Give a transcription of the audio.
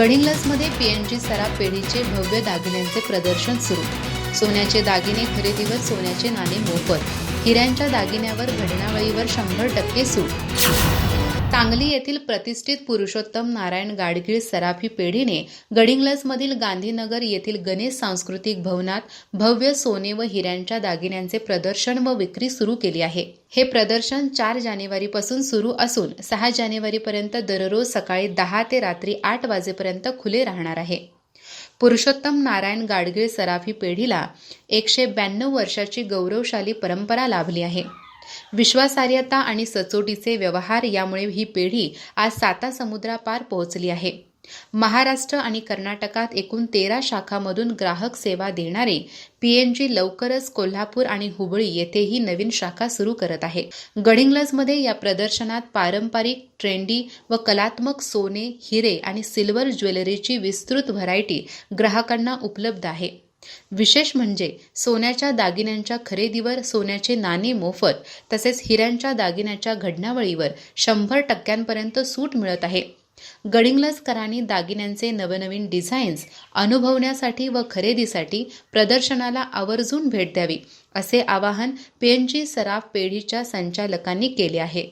गडिंग्लजमध्ये PNG सराफ पेढीचे भव्य दागिन्यांचे प्रदर्शन सुरू. सोन्याचे दागिने खरेदीवर सोन्याचे नाणे मोफत. हिऱ्यांच्या दागिन्यावर घडणावळीवर शंभर टक्के सूट. सांगली येथील प्रतिष्ठित पुरुषोत्तम नारायण गाडगीळ सराफी पेढीने गडिंग्लजमधील गांधीनगर येथील गणेश सांस्कृतिक भवनात भव्य सोने व हिऱ्यांच्या दागिन्यांचे प्रदर्शन व विक्री सुरू केली आहे. हे प्रदर्शन चार जानेवारीपासून सुरू असून सहा जानेवारीपर्यंत दररोज सकाळी दहा ते रात्री आठ वाजेपर्यंत खुले राहणार आहे. पुरुषोत्तम नारायण गाडगीळ सराफी पेढीला एकशे ब्याण्णव वर्षाची गौरवशाली परंपरा लाभली आहे. विश्वासार्हता आणि सचोटीचे व्यवहार यामुळे ही पिढी आज साता समुद्रापार पोहोचली आहे. महाराष्ट्र आणि कर्नाटकात एकूण तेरा शाखामधून ग्राहक सेवा देणारे पीएनजी लवकरच कोल्हापूर आणि हुबळी येथेही नवीन शाखा सुरू करत आहे. गडिंग्लजमध्ये या प्रदर्शनात पारंपरिक ट्रेंडी व कलात्मक सोने हिरे आणि सिल्वर ज्वेलरीची विस्तृत व्हरायटी ग्राहकांना उपलब्ध आहे. विशेष म्हणजे सोन्याच्या दागिन्यांच्या खरेदीवर सोन्याचे नाणे मोफत तसेच हिऱ्यांच्या दागिन्याच्या घडणावळीवर शंभर टक्क्यांपर्यंत सूट मिळत आहे. गडिंग्लजकरांनी दागिन्यांचे नवनवीन डिझाईन्स अनुभवण्यासाठी व खरेदीसाठी प्रदर्शनाला आवर्जून भेट द्यावी असे आवाहन पीएनजी सराफ पेढीच्या संचालकांनी केले आहे.